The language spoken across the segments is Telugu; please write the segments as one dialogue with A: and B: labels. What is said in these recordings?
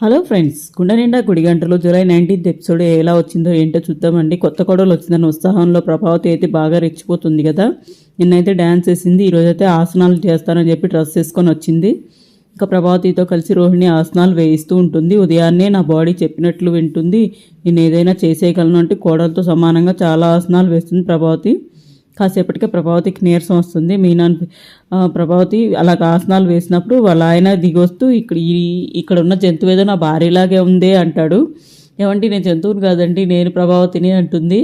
A: హలో ఫ్రెండ్స్ కుండ నిండా గుడి గంటలో జూలై నైన్టీన్త్ ఎపిసోడ్ ఎలా వచ్చిందో ఏంటో చూద్దామండి. కొత్త కోడలు వచ్చిందని ఉత్సాహంలో ప్రభావతి అయితే బాగా రెచ్చిపోతుంది కదా. నిన్నైతే డ్యాన్స్ వేసింది ఈరోజైతే ఆసనాలు చేస్తానని చెప్పి డ్రెస్ వేసుకొని వచ్చింది. ఇంకా ప్రభావతితో కలిసి రోహిణి ఆసనాలు వేయిస్తూ ఉంటుంది. ఉదయాన్నే నా బాడీ చెప్పినట్లు వింటుంది. నేను ఏదైనా చేసేయగలను అంటే కోడలతో సమానంగా చాలా ఆసనాలు వేస్తుంది ప్రభావతి. కాసేపటికే ప్రభావతికి నీరసం వస్తుంది. మీనా ప్రభావతి అలాగ ఆసనాలు వేసినప్పుడు వాళ్ళ ఆయన దిగొస్తూ ఇక్కడ ఈ ఇక్కడ ఉన్న జంతువు ఏదో నా భార్యలాగే ఉందే అంటాడు. ఏమంటే నేను జంతువుని కాదండి నేను ప్రభావతిని అంటుంది.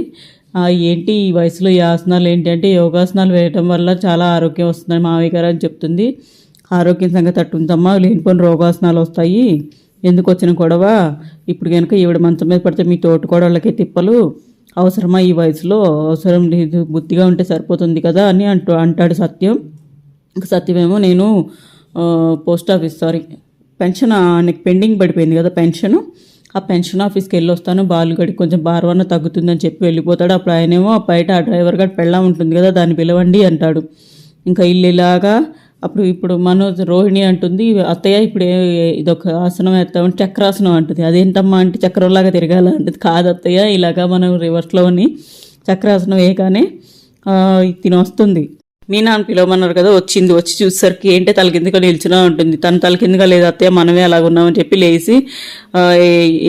A: ఏంటి ఈ వయసులో ఈ ఆసనాలు ఏంటి? అంటే యోగాసనాలు వేయటం వల్ల చాలా ఆరోగ్యం వస్తుందని మావయ్య గారు అని చెప్తుంది. ఆరోగ్యం సంగతి అట్టుందమ్మా లేనిపోయిన రోగాసనాలు వస్తాయి. ఎందుకు వచ్చిన గొడవ? ఇప్పుడు కనుక ఈవిడ మంచం మీద పడితే మీ తోటి కోడళ్ళకి తిప్పలు. అవసరమా ఈ వయసులో? అవసరం లేదు బుద్ధిగా ఉంటే సరిపోతుంది కదా అని అంటూ అంటాడు సత్యం. సత్యమేమో నేను పోస్ట్ ఆఫీస్ సారీ పెన్షన్ ఆయనకి పెండింగ్ పడిపోయింది కదా పెన్షన్. ఆ పెన్షన్ ఆఫీస్కి వెళ్ళి వస్తాను బాలుగడికి కొంచెం భారవన్న తగ్గుతుందని చెప్పి వెళ్ళిపోతాడు. అప్పుడు ఆయనేమో బయట ఆ డ్రైవర్ గడి పెళ్ళా ఉంటుంది కదా దాన్ని పిలవండి అంటాడు. ఇంకా ఇల్లు ఇలాగా అప్పుడు ఇప్పుడు మనోజ్ రోహిణి అంటుంది అత్తయ్య ఇప్పుడు ఇదొక ఆసనం వేస్తామంటే చక్రాసనం అంటుంది. అదేంటమ్మా అంటే చక్రంలాగా తిరగాల అంటుంది. కాదు అత్తయ్య ఇలాగా మనం రివర్స్లోని చక్రాసనం వేయగానే తిని వస్తుంది. మీనా అని పిలవమన్నారు కదా వచ్చింది వచ్చి చూసేసరికి ఏంటి తల కిందగా నిల్చున్నా ఉంటుంది. తను తల కిందగా లేదు అత్తయ్య మనమే అలాగ ఉన్నామని చెప్పి లేచి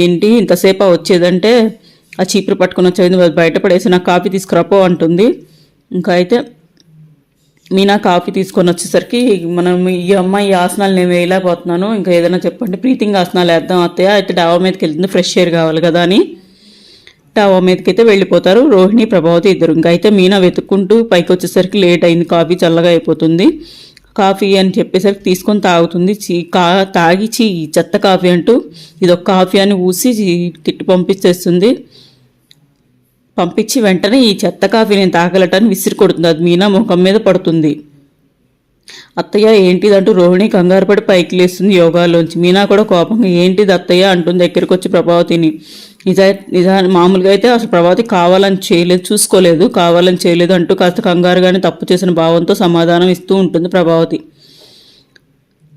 A: ఏంటి ఇంతసేపు వచ్చేదంటే ఆ చీపురు పట్టుకుని వచ్చేది బయటపడేసి నాకు కాఫీ తీసుకురాపో అంటుంది. ఇంకా అయితే మీనా కాఫీ తీసుకొని వచ్చేసరికి మనం ఈ అమ్మాయి ఆసనాలు నేను వేయలేకపోతున్నాను. ఇంకా ఏదైనా చెప్పండి. బ్రీతింగ్ ఆసనాలు వేద్దాం అత్తయ్య. అయితే డావా మీదకి వెళ్తుంది. ఫ్రెష్ ఎయిర్ కావాలి కదా అని డావా మీదకి అయితే వెళ్ళిపోతారు. రోహిణి ప్రభావతి ఇద్దరు. ఇంకా అయితే మీనా వెతుక్కుంటూ పైకి వచ్చేసరికి లేట్ అయింది. కాఫీ చల్లగా అయిపోతుంది. కాఫీ అని చెప్పేసరికి తీసుకొని తాగుతుంది. చీ కా తాగి చీ చెత్త కాఫీ అంటూ ఇది ఒక కాఫీ అని ఊసి తిట్టి పంపించేస్తుంది పంపించి వెంటనే ఈ చెత్త కాఫీ నేను తాగలటని విసిరి కొడుతుంది అది మీనా ముఖం మీద పడుతుంది. అత్తయ్య ఏంటిదంటూ రోహిణి కంగారుపడి పైకి లేస్తుంది యోగాలోంచి. మీనా కూడా కోపంగా ఏంటిది అత్తయ్య? అంటుంది దగ్గరికి వచ్చి ప్రభావతిని. నిజా నిజా మామూలుగా అయితే అసలు ప్రభావతి కావాలని చేయలేదు చూసుకోలేదు. కావాలని చేయలేదు అంటూ కాస్త కంగారుగానే తప్పు చేసిన భావంతో సమాధానం ఇస్తూ ఉంటుంది ప్రభావతి.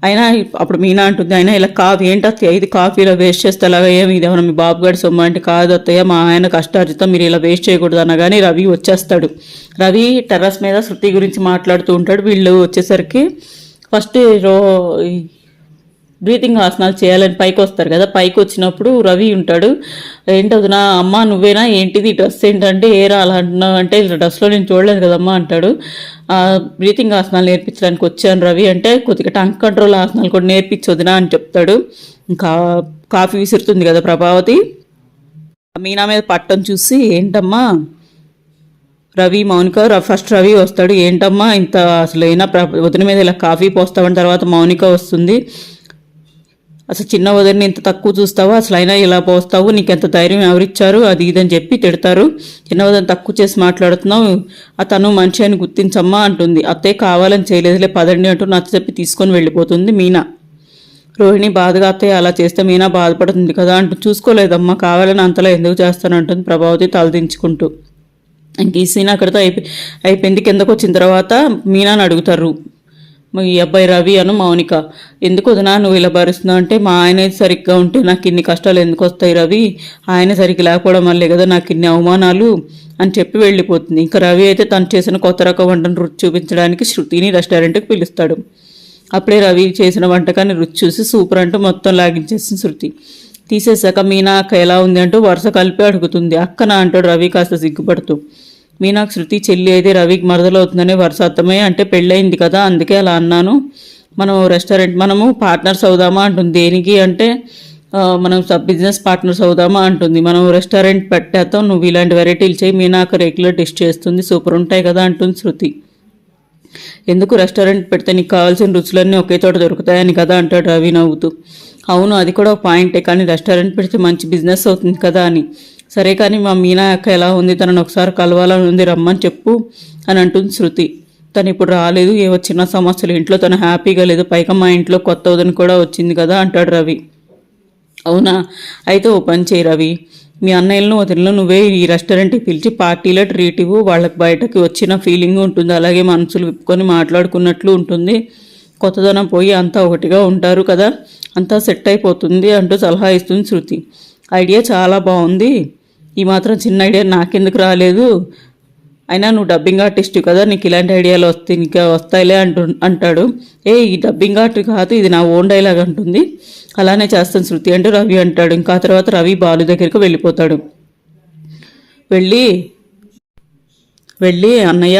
A: అయినా అప్పుడు మీనా అంటుంది అయినా ఇలా కాఫీ ఏంటత్తయ్య ఇది కాఫీలో వేస్ట్ చేస్తే అలాగా ఏమి? ఇది ఏమన్నా మీ బాబుగారి సొమ్ము అంటే కాదు అత్తయ్య. మా ఆయన కష్టార్జితం మీరు ఇలా వేస్ట్ చేయకూడదు అనగానే రవి వచ్చేస్తాడు. రవి టెర్రస్ మీద శృతి గురించి మాట్లాడుతూ ఉంటాడు. వీళ్ళు వచ్చేసరికి ఫస్ట్ రో బ్రీతింగ్ ఆసనాలు చేయాలని పైకి వస్తారు కదా పైకి వచ్చినప్పుడు రవి ఉంటాడు. ఏంటది నా అమ్మ నువ్వేనా? ఏంటిది? డ్రెస్ ఏంటంటే ఏ రాలంటున్నావు అంటే డ్రెస్లో నేను చూడలేదు కదమ్మా అంటాడు. బ్రీతింగ్ ఆసనాలు నేర్పించడానికి వచ్చాను రవి అంటే కొద్దిగా టంక్ కంట్రోల్ ఆసనాలు కూడా నేర్పించొద్దునా అని చెప్తాడు. ఇంకా కాఫీ విసురుతుంది కదా ప్రభావతి. మీనా మీద పట్టం చూసి ఏంటమ్మా? రవి మౌనిక ర- ఫస్ట్ రవి వస్తాడు. ఏంటమ్మా? ఇంత అసలు అయినా ప్ర వదిన మీద ఇలా కాఫీ పోస్తామని తర్వాత మౌనిక వస్తుంది. అసలు చిన్న వదిలిని ఇంత తక్కువ చూస్తావా? అసలు అయినా ఇలా పోస్తావు? నీకు ఎంత ధైర్యం ఎవరిచ్చారు? అది ఇదని చెప్పి తిడతారు. చిన్న వదిలిని తక్కువ చేసి మాట్లాడుతున్నావు. అతను మనిషి అని గుర్తించమ్మా అంటుంది. అత్తయ్య కావాలని చేయలేదులే పదండి అంటూ నచ్చ చెప్పి తీసుకొని వెళ్ళిపోతుంది మీనా. రోహిణి బాధగా అత్తయ్య అలా చేస్తే మీనా బాధపడుతుంది కదా అంటూ చూసుకోలేదమ్మా కావాలని అంతలా ఎందుకు చేస్తానంటుంది ప్రభావతి తలదించుకుంటూ ఇంక ఈ సీన్ అక్కడితో అయిపోయి అయిపోయింది. కిందకు వచ్చిన తర్వాత మీనాని అడుగుతారు. ఈ అబ్బాయి రవి అను మౌనిక. ఎందుకు వదినా నువ్వు ఇలా భరిస్తున్నావు? అంటే మా ఆయన సరిగ్గా ఉంటే నాకు ఇన్ని కష్టాలు ఎందుకు వస్తాయి రవి? ఆయన సరిగ్గా లేకపోవడం వల్లే కదా నాకు ఇన్ని అవమానాలు అని చెప్పి వెళ్ళిపోతుంది. ఇంకా రవి అయితే తను చేసిన కొత్త రకం వంటను రుచి చూపించడానికి శృతిని రెస్టారెంట్కి పిలుస్తాడు. అప్పుడే రవి చేసిన వంటకాన్ని రుచి చూసి సూపర్ అంటూ మొత్తం లాగించేసింది శృతి. తీసేశాక మీనా అక్క ఎలా ఉంది? అంటూ వరుస కలిపి అడుగుతుంది. అక్కన అంటాడు రవి కాస్త సిగ్గుపడుతూ. మీనాకు శృతి చెల్లి అయితే రవికి మరదలవుతుందనే వరుస అర్థమే అంటే పెళ్ళయింది కదా అందుకే అలా అన్నాను. మనం రెస్టారెంట్ మనము పార్ట్నర్స్ అవుదామా అంటుంది. దేనికి అంటే మనం సబ్ బిజినెస్ పార్ట్నర్స్ అవుదామా అంటుంది. మనం రెస్టారెంట్ పెట్టేస్తాం నువ్వు ఇలాంటి వెరైటీలు చేయి మీ నాకు రెగ్యులర్ డిష్ చేస్తుంది సూపర్ ఉంటాయి కదా అంటుంది శృతి. ఎందుకు రెస్టారెంట్ పెడితే నీకు కావాల్సిన రుచులన్నీ ఒకే చోట దొరుకుతాయని కదా అంటాడు రవి నవ్వుతూ. అవును అది కూడా ఒక పాయింటే కానీ రెస్టారెంట్ పెడితే మంచి బిజినెస్ అవుతుంది కదా అని. సరే కానీ మా మీనా అక్క ఎలా ఉంది? తనను ఒకసారి కలవాలని ఉంది రమ్మని చెప్పు అని అంటుంది శృతి. తను ఇప్పుడు రాలేదు ఏవో చిన్న సమస్యలు. ఇంట్లో తను హ్యాపీగా లేదు పైగా మా ఇంట్లో కొత్త వదిన కూడా వచ్చింది కదా అంటాడు రవి. అవునా? అయితే ఓ పని చేయి రవి. మీ అన్నయ్యలను వదిలిన నువ్వే ఈ రెస్టారెంట్కి పిలిచి పార్టీలో ట్రీట్ ఇవ్వు. వాళ్ళకి బయటకి వచ్చిన ఫీలింగ్ ఉంటుంది. అలాగే మనసులు విప్పుకొని మాట్లాడుకున్నట్లు ఉంటుంది. కొత్తదనం పోయి అంతా ఒకటిగా ఉంటారు కదా? అంతా సెట్ అయిపోతుంది అంటూ సలహా ఇస్తుంది శృతి. ఐడియా చాలా బాగుంది. ఈ మాత్రం చిన్న ఐడియా నాకెందుకు రాలేదు. అయినా నువ్వు డబ్బింగ్ ఆర్టిస్ట్ కదా నీకు ఇలాంటి ఐడియాలు వస్తే ఇంకా వస్తాయిలే అంటు అంటాడు. ఏ ఈ డబ్బింగ్ ఆర్ట్ కాదు ఇది నా ఓన్ డైలాగ్ అంటుంది. అలానే చేస్తాను శృతి అంటూ రవి అంటాడు. ఇంకా తర్వాత రవి బాలు దగ్గరికి వెళ్ళిపోతాడు. వెళ్ళి వెళ్ళి అన్నయ్య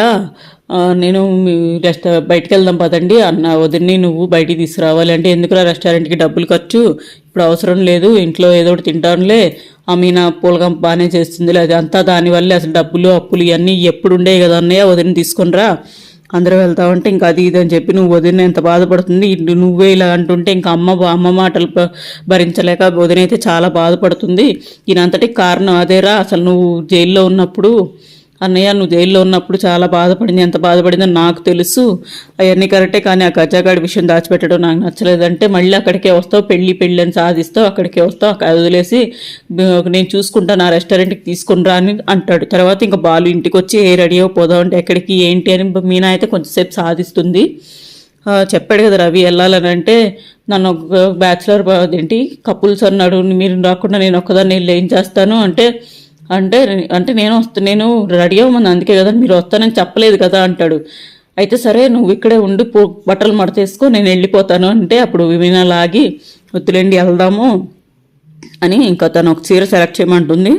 A: నేను రెస్ట రెస్టా బయటికి వెళ్దాం పదండి. అన్న వదిన్ని నువ్వు బయటికి తీసుకురావాలి అంటే ఎందుకురా రెస్టారెంట్కి డబ్బులు ఖర్చు? ఇప్పుడు అవసరం లేదు ఇంట్లో ఏదో ఒకటి తింటానులే ఆ మీనా పూలగం బాగానే చేస్తుంది లేదు అంతా దానివల్లే అసలు డబ్బులు అప్పులు ఇవన్నీ ఎప్పుడు ఉండేవి కదా అన్నయ్య వదిన తీసుకునిరా. అందరూ వెళ్తామంటే ఇంకా అది ఇది అని చెప్పి నువ్వు వదిన ఎంత బాధపడుతుంది నువ్వే ఇలా అంటుంటే ఇంకా అమ్మ అమ్మ మాటలు భరించలేక వదిన అయితే చాలా బాధపడుతుంది. ఈయనంతటికి కారణం అదేరా అసలు నువ్వు జైల్లో ఉన్నప్పుడు అన్నయ్య నువ్వు జైల్లో ఉన్నప్పుడు చాలా బాధపడింది. ఎంత బాధపడిందో నాకు తెలుసు. అవన్నీ కరెక్టే కానీ ఆ గజాగాడి విషయం దాచిపెట్టడం నాకు నచ్చలేదంటే మళ్ళీ అక్కడికే వస్తావు పెళ్ళి పెళ్ళి అని సాధిస్తావు అక్కడికే వస్తావు అక్కడ వదిలేసి నేను చూసుకుంటాను నా రెస్టారెంట్కి తీసుకుని రా అని అంటాడు. తర్వాత ఇంకా బాలు ఇంటికి వచ్చి ఏ రెడీ అయిపోదాం అంటే ఎక్కడికి ఏంటి అని మీనా అయితే కొంచెంసేపు సాధిస్తుంది. చెప్పాడు కదా రవి వెళ్ళాలని అంటే నన్ను ఒక బ్యాచిలర్ ఏంటి కపుల్స్ అన్నాడు మీరు రాకుండా నేను ఒక్కదాన్ని వెళ్ళి ఏం చేస్తాను అంటే అంటే అంటే నేను వస్తా నేను రెడీ అవ్వమని అందుకే కదా మీరు వస్తానని చెప్పలేదు కదా అంటాడు. అయితే సరే నువ్వు ఇక్కడే ఉండి పో బట్టలు మడతేసుకో నేను వెళ్ళిపోతాను అంటే అప్పుడు విమీన లాగి వద్దులేండి వెళ్దాము అని ఇంకా తను ఒక చీర సెలెక్ట్ చేయమంటుంది.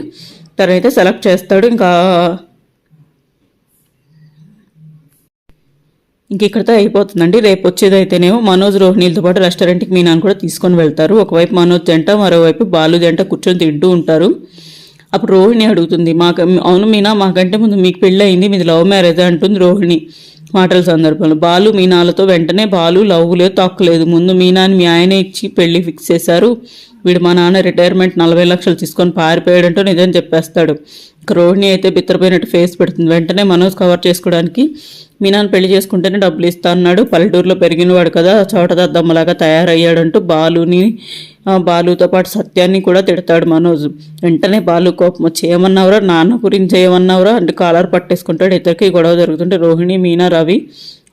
A: తనైతే సెలెక్ట్ చేస్తాడు ఇంకా ఇంక ఇక్కడితో అయిపోతుందండి. రేపు వచ్చేది మనోజ్ రోహిణీలతో పాటు రెస్టారెంట్కి మీనాన్ని కూడా తీసుకొని వెళ్తారు. ఒకవైపు మనోజ్ జంట మరోవైపు బాలు జంట కూర్చొని తింటూ ఉంటారు. అప్పుడు రోహిణి అడుగుతుంది మాకు అవును మీనా మాకంటే ముందు మీకు పెళ్ళి అయింది మీది లవ్ మ్యారేజ్ అంటుంది రోహిణి మాటల సందర్భంలో. బాలు మీనాలతో వెంటనే బాలు లవ్ లేదు తొక్కలేదు ముందు మీనాని మీ ఆయనే ఇచ్చి పెళ్ళి ఫిక్స్ చేశారు. వీడు మా నాన్న రిటైర్మెంట్ నలభై లక్షలు తీసుకొని పారిపోయాడంటూ నిజం చెప్పేస్తాడు. రోహిణి అయితే బిత్తరపోయినట్టు ఫేస్ పెడుతుంది. వెంటనే మనోజ్ కవర్ చేసుకోవడానికి మీనాన్ని పెళ్ళి చేసుకుంటేనే డబ్బులు ఇస్తా అన్నాడు. పల్లెటూరులో పెరిగినవాడు కదా చోటదద్దమ్మలాగా తయారయ్యాడంటూ బాలుని బాలుతో పాటు సత్యాన్ని కూడా తిడతాడు మనోజ్. వెంటనే బాలు కోపం వచ్చి ఏమన్నావురా? నాన్న గురించి ఏమన్నావురా? అంటే కాలర్ పట్టేసుకుంటాడు. ఇద్దరికి గొడవ జరుగుతుంటే రోహిణి మీనా రవి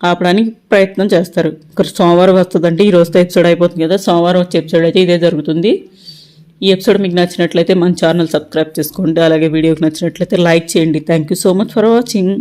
A: ఆపడానికి ప్రయత్నం చేస్తారు. ఇక్కడ సోమవారం వస్తుందంటే ఈ రోజుతో ఎపిసోడ్ అయిపోతుంది కదా సోమవారం వచ్చే ఎపిసోడ్ అయితే ఇదే జరుగుతుంది. ఈ ఎపిసోడ్ మీకు నచ్చినట్లయితే మన ఛానల్ సబ్స్క్రైబ్ చేసుకోండి. అలాగే వీడియోకి నచ్చినట్లయితే లైక్ చేయండి. Thank you so much for watching.